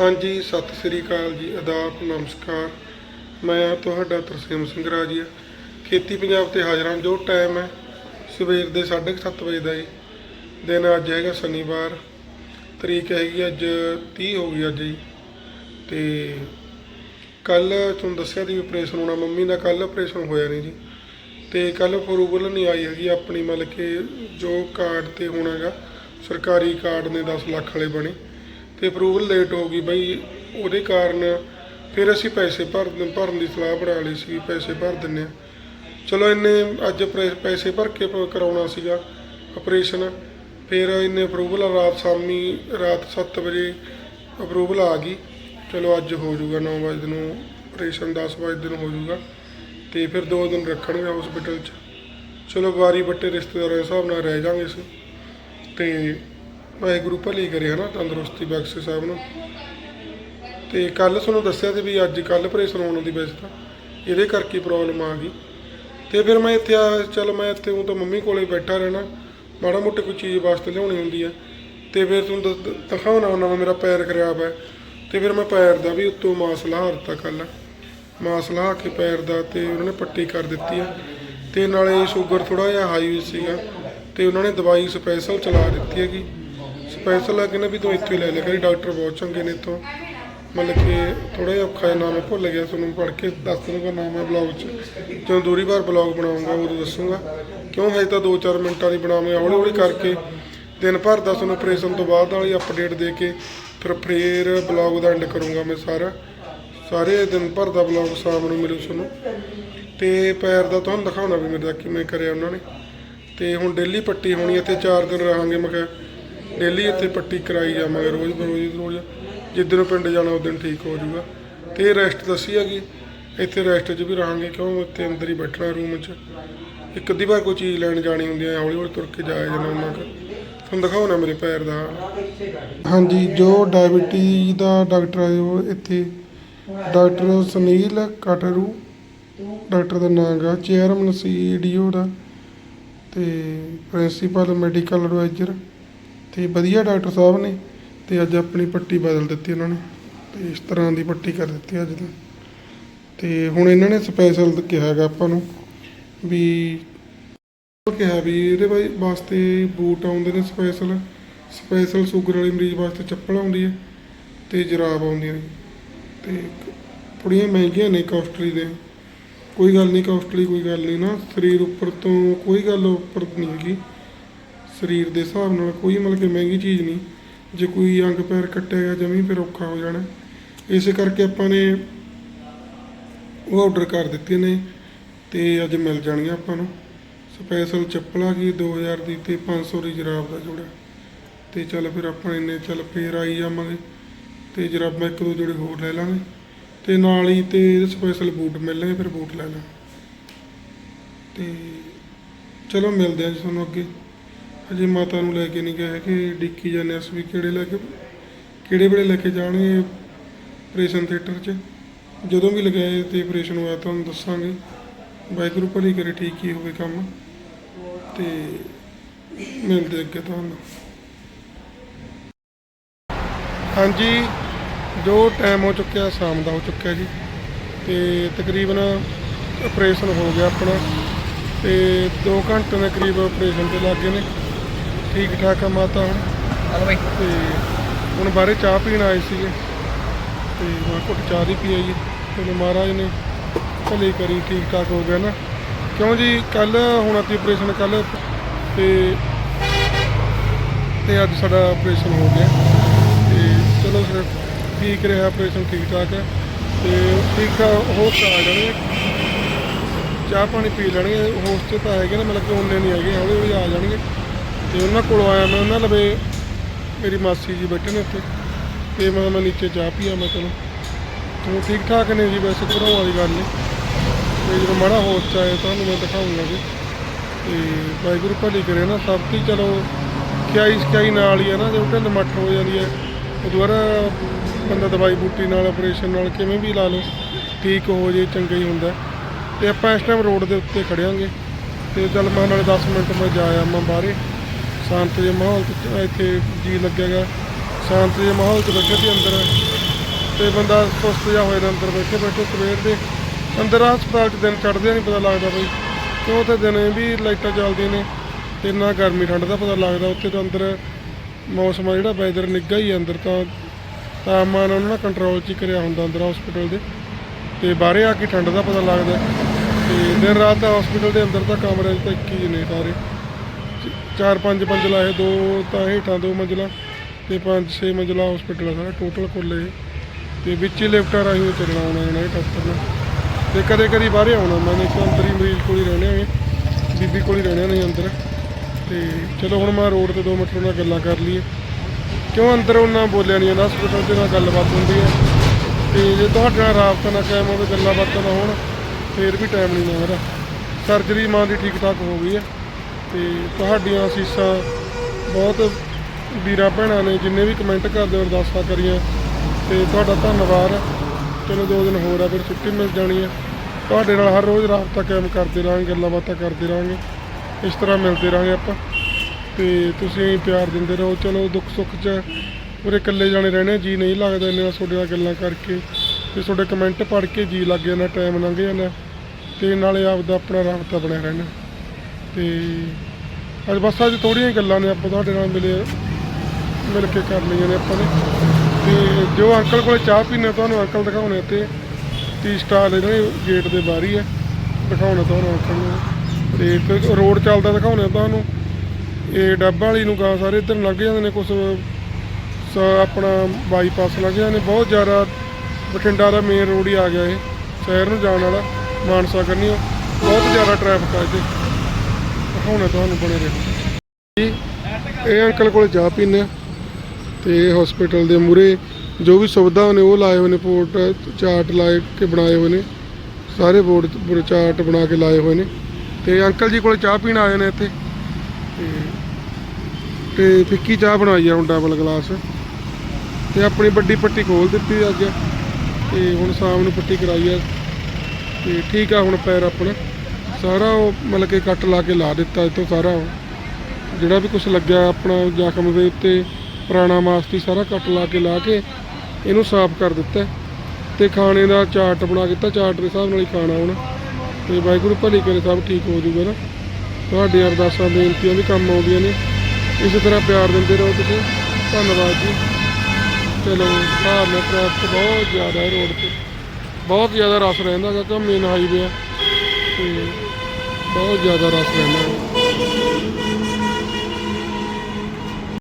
ਹਾਂਜੀ, ਸਤਿ ਸ੍ਰੀ ਅਕਾਲ ਜੀ, ਆਦਾਬ, ਨਮਸਕਾਰ। ਮੈਂ ਹਾਂ ਤੁਹਾਡਾ ਤਰਸੇਮ ਸਿੰਘ ਰਾਜੀਆ। ਖੇਤੀ ਪੰਜਾਬ ਤੇ ਹਾਜ਼ਰਾਂ ਜੋ ਟਾਈਮ ਹੈ ਸਵੇਰ ਦੇ 7:30 ਵਜੇ ਦਾ ਜੀ। ਦਿਨ ਅੱਜ ਹੈਗਾ ਸ਼ਨੀਵਾਰ, ਤਰੀਕ ਹੈਗੀ ਅੱਜ 30 ਹੋ ਗਈ ਅੱਜ ਜੀ। ਤੇ ਕੱਲ ਤੁਹਾਨੂੰ ਦੱਸਿਆ ਸੀ ਆਪਰੇਸ਼ਨ ਹੋਣਾ, ਮੰਮੀ ਦਾ ਕੱਲ ਆਪਰੇਸ਼ਨ ਹੋਇਆ ਨਹੀਂ ਜੀ। ਤੇ ਕੱਲ ਅਪਰੂਵਲ ਨਹੀਂ ਆਈ ਹੈਗੀ ਆਪਣੀ, ਮਤਲਬ ਕਿ ਜੋ ਕਾਰਡ ਤੇ ਹੋਣਾਗਾ ਸਰਕਾਰੀ ਕਾਰਡ ਨੇ 10 ਲੱਖ ਵਾਲੇ ਬਣੇ। ਤੇ ਅਪਰੂਵਲ ਲੇਟ ਹੋ ਗਈ ਬਈ, ਉਹਦੇ ਕਾਰਨ ਫਿਰ ਅਸੀਂ ਪੈਸੇ ਭਰ ਭਰਨ ਦੀ ਸਲਾਹ ਬਣਾ ਲਈ ਸੀ, ਪੈਸੇ ਭਰ ਦਿੰਨੇ ਆ ਚਲੋ ਇੰਨੇ ਅੱਜ ਆਪਰੇ- ਪੈਸੇ ਭਰ ਕੇ ਕਰਾਉਣਾ ਸੀਗਾ ਆਪਰੇਸ਼ਨ ਫਿਰ ਇੰਨੇ ਅਪਰੂਵਲ ਰਾਤ ਸ਼ਾਮੀ, ਰਾਤ 7 ਵਜੇ ਅਪਰੂਵਲ ਆ ਗਈ। ਚਲੋ ਅੱਜ ਹੋ ਜਾਊਗਾ 9 ਵਜੇ ਨੂੰ ਆਪਰੇਸ਼ਨ 10 ਵਜੇ ਦਿਨ ਹੋ ਜਾਊਗਾ ਤੇ ਫਿਰ ਦੋ ਦਿਨ ਰੱਖਣਗੇ ਹਸਪੀਟਲ 'ਚ। ਚਲੋ ਵਾਰੀ ਬੱਟੇ ਰਿਸ਼ਤੇਦਾਰਾਂ ਦੇ ਹਿਸਾਬ ਨਾਲ ਰਹਿ ਜਾਾਂਗੇ ਅਸੀਂ। ਤੇ ਵਾਹਿਗੁਰੂ ਭਲੀ ਕਰੇ, ਹਨਾ, ਤੰਦਰੁਸਤੀ ਬਖਸ਼ੇ ਸਾਹਿਬ ਨੂੰ। ਤੇ ਕੱਲ ਤੁਹਾਨੂੰ ਦੱਸਿਆ ਸੀ ਵੀ ਅੱਜ ਕੱਲ ਆਪਰੇਸ਼ਨ ਆਉਣ ਦੀ ਵੈਸੇ ਤਾਂ ਇਹਦੇ ਕਰਕੇ ਪ੍ਰੋਬਲਮ ਆ ਗਈ। ਤੇ ਫਿਰ ਮੈਂ ਇੱਥੇ ਆ, ਚਲ ਮੈਂ ਇੱਥੇ ਉਹ ਤਾਂ ਮੰਮੀ ਕੋਲੇ ਬੈਠਾ ਰਹਿਣਾ, ਮਾੜਾ ਮੋਟਾ ਕੋਈ ਚੀਜ਼ ਵਾਸਤੇ ਲਿਆਉਣੀ ਹੁੰਦੀ ਹੈ ਤੇ ਫਿਰ ਤੁਹਾਨੂੰ ਦ- ਦਿਖਾਉਣਾ ਹੁੰਦਾ ਵਾ ਮੇਰਾ ਪੈਰ ਖਰਾਬ ਹੈ ਤੇ ਫਿਰ ਮੈਂ ਪੈਰ ਦਾ ਵੀ ਉੱਤੋਂ ਮਾਸ ਲਾਹ ਦਿੱਤਾ ਕੱਲ ਮਾਸ ਲਹਾ ਕੇ ਪੈਰ ਦਾ ਤੇ ਉਹਨਾਂ ਨੇ ਪੱਟੀ ਕਰ ਦਿੱਤੀ ਆ। ਤੇ ਨਾਲੇ ਸ਼ੂਗਰ ਥੋੜਾ ਜਿਹਾ ਹਾਈ ਸੀਗਾ। ਤੇ ਉਹਨਾਂ ਨੇ ਦਵਾਈ ਸਪੈਸ਼ਲ ਚਲਾ ਦਿੱਤੀ ਹੈਗੀ। ਸਪੈਸ਼ਲ ਆ ਕਹਿੰਦੇ ਵੀ ਤੂੰ ਇੱਥੇ ਹੀ ਲੈ ਲਿਆ ਕਰੀ, ਡਾਕਟਰ ਬਹੁਤ ਚੰਗੇ ਨੇ ਇੱਥੋਂ। ਮਤਲਬ ਕਿ ਥੋੜਾ ਜਿਹਾ ਔਖਾ ਜਿਹਾ ਨਾਮ ਹੈ ਭੁੱਲ ਗਿਆ, ਤੁਹਾਨੂੰ ਪੜ੍ਹ ਕੇ ਦੱਸ ਦੂੰਗਾ ਨਾਮ ਹੈ ਬਲੌਗ 'ਚ। ਜਦੋਂ ਦੂਰੀ ਵਾਰ ਬਲੌਗ ਬਣਾਉਂਗਾ, ਉਦੋਂ ਦੱਸੂਗਾ। ਕਿਉਂ ਹਜੇ ਤਾਂ 2-4 ਮਿੰਟਾਂ ਦੀ ਬਣਾਵਾਂਗੇ ਹੌਲੀ ਹੌਲੀ ਕਰਕੇ ਦਿਨ ਭਰ ਦਾ ਤੁਹਾਨੂੰ ਆਪਰੇਸ਼ਨ ਤੋਂ ਬਾਅਦ ਵਾਲੀ ਅਪਡੇਟ ਦੇ ਕੇ ਫਿਰ ਫੇਰ ਬਲੌਗ ਦਾ ਐਂਡ ਕਰੂੰਗਾ ਮੈਂ ਸਾਰਾ। ਸਾਰੇ ਦਿਨ ਭਰ ਦਾ ਬਲੌਗ ਸ਼ਾਮ ਨੂੰ ਮਿਲੂ ਤੁਹਾਨੂੰ। ਤੇ ਪੈਰ ਦਾ ਤੁਹਾਨੂੰ ਦਿਖਾਉਣਾ ਵੀ ਮੇਰੇ ਦਾ ਕਿਵੇਂ ਕਰਿਆ ਉਹਨਾਂ ਨੇ। ਤੇ ਹੁਣ ਡੇਲੀ ਪੱਟੀ ਹੋਣੀ, ਇੱਥੇ 4 ਦਿਨ ਰਹਾਂਗੇ ਮੈਂ ਕਿਹਾ। ਡੇਲੀ ਇੱਥੇ ਪੱਟੀ ਕਰਾਈ ਜਾਵਾਂਗੇ ਰੋਜ਼ ਬਰੋਜ਼ ਰੋਜ਼ ਜਿੱਦਣ ਪਿੰਡ ਜਾਣਾ, ਉਸ ਦਿਨ ਠੀਕ ਹੋ ਜਾਊਗਾ। ਤੇ ਰੈਸਟ ਦੱਸੀ ਹੈਗੀ ਇੱਥੇ ਰੈਸਟ 'ਚ ਵੀ ਰਹਾਂਗੇ, ਕਿਉਂ? ਇੱਥੇ ਅੰਦਰ ਹੀ ਬੈਠਣਾ ਰੂਮ 'ਚ। ਇੱਕ ਅੱਧੀ ਵਾਰ ਕੋਈ ਚੀਜ਼ ਲੈਣ ਜਾਣੀ ਹੁੰਦੀ ਹੈ ਹੌਲੀ ਹੌਲੀ ਤੁਰ ਕੇ ਜਾਇਆ ਜਾਣਾ ਉਹਨਾਂ ਕੋਲ। ਤੁਹਾਨੂੰ ਦਿਖਾਉਣਾ ਮੇਰੇ ਪੈਰ ਦਾ ਹਾਂਜੀ, ਜੋ ਡਾਇਬੀਟੀਜ਼ ਦਾ ਡਾਕਟਰ ਹੈ ਉਹ ਇੱਥੇ ਡਾਕਟਰ ਸੁਨੀਲ ਕਟਰੂ ਡਾਕਟਰ ਦਾ ਨਾਮ ਗਾ ਚੇਅਰਮੈਨ ਸੀਡੀਓ ਦਾ, ਤੇ ਪ੍ਰਿੰਸੀਪਲ ਮੈਡੀਕਲ ਐਡਵਾਈਜ਼ਰ ਤੇ ਵਧੀਆ ਡਾਕਟਰ ਸਾਹਿਬ ਨੇ ਤੇ ਅੱਜ ਆਪਣੀ ਪੱਟੀ ਬਦਲ ਦਿੱਤੀ ਉਹਨਾਂ ਨੇ ਤੇ ਇਸ ਤਰ੍ਹਾਂ ਦੀ ਪੱਟੀ ਕਰ ਦਿੱਤੀ ਅੱਜ ਤਾਂ। ਤੇ ਹੁਣ ਇਹਨਾਂ ਨੇ ਸਪੈਸ਼ਲ ਕਿਹਾ ਹੈਗਾ ਆਪਾਂ ਨੂੰ ਵੀ ਕਿਹਾ ਵੀ ਇਹਦੇ ਬਾਈ ਵਾਸਤੇ ਬੂਟ ਆਉਂਦੇ ਨੇ ਸਪੈਸ਼ਲ ਸਪੈਸ਼ਲ ਸ਼ੂਗਰ ਵਾਲੇ ਮਰੀਜ਼ ਵਾਸਤੇ ਚੱਪਲ ਆਉਂਦੀ ਹੈ ਤੇ ਜਰਾਬ ਆਉਂਦੀਆਂ ਨੇ ਤੇ ਥੋੜ੍ਹੀਆਂ ਮਹਿੰਗੀਆਂ ਨੇ ਕਾਸਟਲੀ ਦੇ। ਕੋਈ ਗੱਲ ਨਹੀਂ ਕਾਸਟਲੀ ਕੋਈ ਗੱਲ ਨਹੀਂ ਨਾ, ਸਰੀਰ ਉੱਪਰ ਤੋਂ ਕੋਈ ਗੱਲ ਉੱਪਰ ਨਹੀਂ ਹੈਗੀ। ਸਰੀਰ ਦੇ ਹਿਸਾਬ ਨਾਲ ਕੋਈ ਮਤਲਬ ਕਿ ਮਹਿੰਗੀ ਚੀਜ਼ ਨਹੀਂ। ਜੇ ਕੋਈ ਅੰਗ ਪੈਰ ਕੱਟਿਆ ਗਿਆ ਜਮੀ ਫਿਰ ਔਖਾ ਹੋ ਜਾਣਾ। ਇਸੇ ਕਰਕੇ ਆਪਾਂ ਨੇ ਉਹ ਆਰਡਰ ਕਰ ਦਿੱਤੇ ਨੇ ਤੇ ਅੱਜ ਮਿਲ ਜਾਣਗੀਆਂ ਆਪਾਂ ਨੂੰ। ਸਪੈਸ਼ਲ ਚੱਪਲਾਂ ਕੀ 2000 ਦੀ ਤੇ 500 ਦੀ ਜਰਾਬ ਦਾ ਜੋੜਾ। ਤੇ ਚੱਲ ਫਿਰ ਆਪਾਂ ਇੰਨੇ ਚੱਲ ਫੇਰ ਆਈ ਜਾਵਾਂਗੇ ਤੇ ਜਰਾਬਾਂ ਇੱਕ ਦੋ ਜੋੜੇ ਹੋਰ ਲੈ ਲਾਂਗੇ। ਤੇ ਨਾਲ ਹੀ ਤੇ ਸਪੈਸ਼ਲ ਬੂਟ ਮਿਲਣਗੇ ਫਿਰ ਬੂਟ ਲੈ ਲਾਂਗੇ। ਤੇ ਚਲੋ ਮਿਲਦੇ ਹਾਂ ਜੀ ਤੁਹਾਨੂੰ ਅੱਗੇ। ਅਜੇ ਮਾਤਾ ਨੂੰ ਲੈ ਕੇ ਨਹੀਂ ਗਏ ਕਿ ਡਿੱਕੀ ਜਾਂਦੇ ਅਸੀਂ ਵੀ ਕਿਹੜੇ ਲੈ ਕੇ ਕਿਹੜੇ ਵੇਲੇ ਲੈ ਕੇ ਜਾਣਗੇ ਆਪਰੇਸ਼ਨ ਥੀਏਟਰ 'ਚ? ਜਦੋਂ ਵੀ ਲਗਾਏ ਤੇ ਆਪਰੇਸ਼ਨ ਹੋਇਆ ਤੁਹਾਨੂੰ ਦੱਸਾਂਗੇ। ਵਾਹਿਗੁਰੂ ਭਲੀ ਕਰੇ, ਠੀਕ ਹੀ ਹੋਵੇ ਕੰਮ। ਤੇ ਮਿਲਦੇ ਅੱਗੇ ਤੁਹਾਨੂੰ। ਹਾਂਜੀ, ਜੋ ਟਾਈਮ ਹੋ ਚੁੱਕਿਆ, ਸ਼ਾਮ ਦਾ ਹੋ ਚੁੱਕਿਆ ਜੀ। ਤੇ ਤਕਰੀਬਨ ਆਪਰੇਸ਼ਨ ਹੋ ਗਿਆ ਆਪਣਾ। ਤੇ 2 ਘੰਟੇ ਦੇ ਕਰੀਬ ਆਪਰੇਸ਼ਨ ਤੇ ਲੱਗ ਨੇ। ਠੀਕ ਠਾਕ ਆ ਮਾਤਾ। ਹੁਣ ਹਲੋ ਬਈ। ਤੇ ਹੁਣ ਬਾਹਰੇ ਚਾਹ ਪੀਣ ਆਏ ਸੀਗੇ। ਤੇ ਮੈਂ ਘੁੱਟ ਚਾਹ ਦੀ ਪੀ ਆਈ। ਤੇ ਮਹਾਰਾਜ ਨੇ ਭਲੇ ਕਰੀ ਠੀਕ ਠਾਕ ਹੋ ਗਿਆ ਨਾ। ਕਿਉਂ ਜੀ? ਕੱਲ ਹੁਣ ਅਸੀਂ ਆਪਰੇਸ਼ਨ ਕੱਲ ਤੇ ਤੇ ਅੱਜ ਸਾਡਾ ਆਪਰੇਸ਼ਨ ਹੋ ਗਿਆ। ਤੇ ਚਲੋ ਫਿਰ ਠੀਕ ਰਿਹਾ ਆਪਰੇਸ਼ਨ ਠੀਕ ਠਾਕ ਹੈ ਤੇ ਠੀਕ ਠਾਕ ਹੋਸ਼ ਆ ਜਾਣਗੇ ਚਾਹ ਪਾਣੀ ਪੀ ਲੈਣਗੇ ਹੋਸ਼ 'ਚ ਤਾਂ ਹੈਗੇ ਨੇ ਮਤਲਬ ਕਿ ਉਹਨੇ ਨਹੀਂ ਹੈਗੇ ਹੌਲੀ ਹੌਲੀ ਆ ਜਾਣਗੇ। ਤੇ ਉਹਨਾਂ ਕੋਲ ਆਇਆ ਮੈਂ, ਉਹਨਾਂ ਲਵੇ ਮੇਰੀ ਮਾਸੀ ਜੀ ਬੈਠੇ ਨੇ ਉੱਥੇ। ਤੇ ਮੈਂ ਮੈਂ ਨੀਚੇ ਚਾਹ ਪੀਆ ਮੈਂ ਚਲੋ। ਤੂੰ ਠੀਕ ਠਾਕ ਨੇ ਜੀ, ਵੈਸੇ ਘਬਰਾਉਣ ਵਾਲੀ ਗੱਲ ਨਹੀਂ। ਤੇ ਜਦੋਂ ਮਾੜਾ ਹੋਰ 'ਚ ਆਏ, ਤੁਹਾਨੂੰ ਮੈਂ ਦਿਖਾਉਂਗਾ ਜੀ। ਤੇ ਵਾਹਿਗੁਰੂ ਭਲੀ ਕਰੇ ਨਾ, ਸਭ ਦੀ ਚਲੋ ਕਿਆਈ ਸਕਿਆਈ ਨਾਲ ਹੀ ਹੈ ਨਾ ਜਦੋਂ ਢਿੱਲ ਮੱਠ ਹੋ ਜਾਂਦੀ ਹੈ, ਉਹ ਦੁਬਾਰਾ ਬੰਦਾ ਦਵਾਈ ਬੂਟੀ ਨਾਲ, ਆਪਰੇਸ਼ਨ ਨਾਲ ਕਿਵੇਂ ਵੀ ਲਾ ਲਓ, ਠੀਕ ਹੋ ਜੇ, ਚੰਗਾ ਹੀ ਹੁੰਦਾ। ਤੇ ਆਪਾਂ ਇਸ ਟਾਈਮ ਰੋਡ ਦੇ ਉੱਤੇ ਖੜਿਆਂਗੇ ਤੇ ਚੱਲ ਮੈਂ ਨਾਲੇ 10 ਮਿੰਟ ਮੈਂ ਜਾ ਆਵਾਂ ਬਾਹਰੇ। ਸ਼ਾਂਤ ਜਿਹੇ ਮਾਹੌਲ 'ਚ ਇੱਥੇ ਜੀ ਲੱਗੇਗਾ ਸ਼ਾਂਤ ਜਿਹੇ ਮਾਹੌਲ 'ਚ ਬੈਠੇ ਸੀ ਅੰਦਰ। ਤੇ ਬੰਦਾ ਸੁਸਤ ਜਿਹਾ ਹੋਇਆ ਅੰਦਰ ਬੈਠੇ ਬੈਠੇ ਸਵੇਰ ਦੇ। ਅੰਦਰ ਹਸਪਤਾਲ 'ਚ ਦਿਨ ਚੜ੍ਹਦੇ ਨਹੀਂ ਪਤਾ ਲੱਗਦਾ ਬਈ। ਕਿਉਂ ਉੱਥੇ ਦਿਨ ਵੀ ਲਾਈਟਾਂ ਚੱਲਦੀਆਂ ਨੇ। ਤੇ ਨਾ ਗਰਮੀ ਠੰਡ ਦਾ ਪਤਾ ਲੱਗਦਾ, ਉੱਥੇ ਤਾਂ ਅੰਦਰ ਮੌਸਮ ਆ ਜਿਹੜਾ ਵੈਦਰ ਨਿੱਘਾ ਹੀ ਆ ਅੰਦਰ ਤਾਂ। ਤਾਪਮਾਨ ਉਹਨਾਂ ਨੇ ਕੰਟਰੋਲ 'ਚ ਹੀ ਕਰਿਆ ਹੁੰਦਾ ਅੰਦਰ ਹਸਪੀਟਲ ਦੇ। ਤੇ ਬਾਹਰੇ ਆ ਕੇ ਠੰਡ ਦਾ ਪਤਾ ਲੱਗਦਾ। ਤੇ ਦਿਨ ਰਾਤ ਦਾ ਹਸਪੀਟਲ ਦੇ ਅੰਦਰ ਤਾਂ ਕਮਰੇ 'ਚ ਤਾਂ ਇੱਕ ਹੀ ਨੇ ਸਾਰੇ। ਚਾਰ, ਪੰਜ ਮੰਜ਼ਲਾ ਇਹ ਦੋ ਤਾਂ ਹੇਠਾਂ ਦੋ ਮੰਜ਼ਲਾ ਤੇ ਪੰਜ, ਛੇ ਮੰਜ਼ਲਾ ਹਸਪੀਟਲ ਆ ਸਾਰਾ ਟੋਟਲ ਕੁੱਲ ਇਹ। ਤੇ ਵਿੱਚ ਹੀ ਲਿਫਟਾਂ ਰਾਹੀਂ ਉਹ ਚੱਲਣਾ ਆਉਣਾ ਇਹਨਾਂ ਇਹ ਡਾਕਟਰ ਨੇ। ਤੇ ਕਦੇ ਕਦੀ ਬਾਹਰੇ ਆਉਣਾ ਮੈਂ ਇੱਕ ਅੰਦਰ ਹੀ ਮਰੀਜ਼ ਕੋਲ ਹੀ ਰਹਿਣੇ ਆਗੇ ਬੀਬੀ ਕੋਲ ਹੀ ਰਹਿਣਾ ਨਹੀਂ ਅੰਦਰ। ਤੇ ਚਲੋ ਹੁਣ ਮੈਂ ਰੋਡ ਤੇ 2 ਮਿੰਟ ਨਾਲ ਗੱਲਾਂ ਕਰ ਲਈਏ। ਕਿਉਂ ਅੰਦਰ ਉਹਨਾਂ ਬੋਲਿਆ ਨਹੀਂ ਜਾਂਦਾ ਹਸਪੀਟਲ 'ਚ ਨਾਲ ਗੱਲਬਾਤ ਹੁੰਦੀ ਹੈ ਤੇ ਜੇ ਤੁਹਾਡੇ ਨਾਲ ਰਾਬਤਾ ਨਾ ਕਾਇਮ ਹੋਵੇ, ਗੱਲਾਂ ਬਾਤਾਂ ਨਾ ਹੋਣ, ਫੇਰ ਵੀ ਟਾਈਮ ਨਹੀਂ ਲੱਗਦਾ। ਸਰਜਰੀ ਮਾਂ ਦੀ ਠੀਕ ਠਾਕ ਹੋ ਗਈ ਹੈ ਤੇ ਤੁਹਾਡੀਆਂ ਅਸੀਸਾਂ ਬਹੁਤ ਵੀਰਾਂ ਭੈਣਾਂ ਨੇ, ਜਿੰਨੇ ਵੀ ਕਮੈਂਟ ਕਰਦੇ ਹੋ, ਅਰਦਾਸਾਂ ਕਰੀਆਂ। ਤੇ ਤੁਹਾਡਾ ਧੰਨਵਾਦ। ਚਲੋ, ਦੋ ਦਿਨ ਹੋਰ ਆ, ਫਿਰ ਛੁੱਟੀ ਮਿਲ ਜਾਣੀ ਹੈ ਤੁਹਾਡੇ ਨਾਲ ਹਰ ਰੋਜ਼ ਰਾਬਤਾ ਕਾਇਮ ਕਰਦੇ ਰਹਾਂਗੇ, ਗੱਲਾਂ ਬਾਤਾਂ ਕਰਦੇ ਰਹਾਂਗੇ। ਇਸ ਤਰ੍ਹਾਂ ਮਿਲਦੇ ਰਹਾਂਗੇ ਆਪਾਂ। ਤੇ ਤੁਸੀਂ ਪਿਆਰ ਦਿੰਦੇ ਰਹੋ। ਚਲੋ, ਦੁੱਖ ਸੁੱਖ 'ਚ ਉਰੇ ਇਕੱਲੇ ਜਾਣੇ ਰਹਿਣੇ, ਜੀ ਨਹੀਂ ਲੱਗਦਾ ਇੰਨੇ ਨਾਲ ਤੁਹਾਡੇ ਨਾਲ ਗੱਲਾਂ ਕਰਕੇ। ਤੇ ਤੁਹਾਡੇ ਕਮੈਂਟ ਪੜ੍ਹ ਕੇ ਜੀ ਲੱਗ ਜਾਂਦਾ ਟਾਈਮ ਲੰਘ ਜਾਂਦਾ। ਤੇ ਨਾਲੇ ਆਪਦਾ ਆਪਣਾ ਰਾਬਤਾ ਬਣਿਆ ਰਹਿਣਾ। ਤੇ ਅੱਜ ਬਸ ਅੱਜ ਥੋੜ੍ਹੀਆਂ ਹੀ ਗੱਲਾਂ ਨੇ ਆਪਾਂ ਤੁਹਾਡੇ ਨਾਲ ਮਿਲੇ, ਮਿਲ ਕੇ ਕਰ ਲਈਆਂ ਨੇ ਆਪਾਂ ਨੇ। ਤੇ ਜੋ ਅੰਕਲ ਕੋਲ ਚਾਹ ਪੀਣੇ ਤੁਹਾਨੂੰ ਅੰਕਲ ਦਿਖਾਉਣੇ ਤੇ ਟੀ ਸਟਾਲ ਇਹਨਾਂ ਦੇ ਗੇਟ ਦੇ ਬਾਹਰ ਹੀ ਹੈ। ਦਿਖਾਉਣਾ ਤੁਹਾਨੂੰ ਅੰਕਲ ਨੂੰ। ਤੇ ਇੱਕ ਰੋਡ ਚੱਲਦਾ ਦਿਖਾਉਣੇ ਤੁਹਾਨੂੰ। ਇਹ ਡੱਬਾ ਵਾਲੀ ਨੂੰ ਗਾ ਸਾਰੇ ਇੱਧਰ ਲੱਗ ਜਾਂਦੇ ਨੇ ਕੁਝ ਆਪਣਾ ਬਾਈਪਾਸ ਲੱਗ ਜਾਂਦੇ ਨੇ। ਬਹੁਤ ਜ਼ਿਆਦਾ ਬਠਿੰਡਾ ਦਾ ਮੇਨ ਰੋਡ ਹੀ ਆ ਗਿਆ ਇਹ। ਸ਼ਹਿਰ ਨੂੰ ਜਾਣ ਵਾਲਾ, ਮਾਨਸਾ ਕਰਨੀ ਬਹੁਤ ਜ਼ਿਆਦਾ ਟ੍ਰੈਫਿਕ ਆ ਇੱਥੇ। ਦਿਖਾਉਣਾ ਤੁਹਾਨੂੰ ਬਣੇ ਰਹੋ। ਇਹ ਅੰਕਲ ਕੋਲ ਚਾਹ ਪੀਂਦੇ ਆ ਤੇ ਹਸਪੀਟਲ ਦੇ ਮੂਰੇ ਜੋ ਵੀ ਸੁਵਿਧਾ ਨੇ ਉਹ ਲਾਏ ਹੋਏ ਨੇ, ਪੋਰਟ, ਚਾਰਟ ਲਾਏ ਕੇ ਬਣਾਏ ਹੋਏ ਨੇ। ਸਾਰੇ ਬੋਰਡ ਚਾਰਟ ਬਣਾ ਕੇ ਲਾਏ ਹੋਏ ਨੇ। ਤੇ ਅੰਕਲ ਜੀ ਕੋਲ ਚਾਹ ਪੀਣ ਆਏ ਨੇ ਇੱਥੇ। ਤੇ ਤੇ ਫਿੱਕੀ ਚਾਹ ਬਣਾਈ ਆ ਹੁਣ ਡਬਲ ਗਲਾਸ ਤੇ ਆਪਣੀ ਵੱਡੀ ਪੱਟੀ ਖੋਲ ਦਿੱਤੀ ਅੱਜ। ਤੇ ਹੁਣ ਸ਼ਾਮ ਨੂੰ ਪੱਟੀ ਕਰਾਈ ਆ। ਤੇ ਠੀਕ ਆ ਹੁਣ ਪੈਰ ਆਪਣਾ। ਸਾਰਾ ਉਹ ਮਤਲਬ ਕਿ ਕੱਟ ਲਾ ਕੇ ਲਾ ਦਿੱਤਾ ਇਹ ਸਾਰਾ ਉਹ। ਜਿਹੜਾ ਵੀ ਕੁਝ ਲੱਗਿਆ ਆਪਣਾ ਜ਼ਖਮ ਦੇ ਉੱਤੇ, ਪੁਰਾਣਾ ਮਾਸਤੀ ਸਾਰਾ ਕੱਟ ਲਾ ਕੇ ਲਾ ਕੇ ਇਹਨੂੰ ਸਾਫ਼ ਕਰ ਦਿੱਤਾ। ਤੇ ਖਾਣੇ ਦਾ ਚਾਰਟ ਬਣਾ ਦਿੱਤਾ, ਚਾਰਟ ਦੇ ਹਿਸਾਬ ਨਾਲ ਹੀ ਖਾਣਾ ਹੁਣ। ਤੇ ਵਾਹਿਗੁਰੂ ਭਲੀ ਕਰੇ, ਸਭ ਠੀਕ ਹੋ ਜਾਊਗਾ ਨਾ। ਤੁਹਾਡੀਆਂ ਅਰਦਾਸਾਂ, ਬੇਨਤੀਆਂ ਵੀ ਕੰਮ ਆਉਂਦੀਆਂ ਨੇ। ਇਸੇ ਤਰ੍ਹਾਂ ਪਿਆਰ ਦਿੰਦੇ ਰਹੋ ਤੁਸੀਂ। ਧੰਨਵਾਦ ਜੀ। ਚਲੋ ਬਾਹਰ ਟ੍ਰੈਫਿਕ ਬਹੁਤ ਜ਼ਿਆਦਾ ਹੈ ਰੋਡ ਤੇ। ਬਹੁਤ ਜ਼ਿਆਦਾ ਰਸ਼ ਰਹਿੰਦਾ ਕਿਉਂਕਿ ਮੇਨ ਹਾਈਵੇ ਆ। ਤੇ ਬਹੁਤ ਜ਼ਿਆਦਾ ਰਸ਼ ਰਹਿੰਦਾ।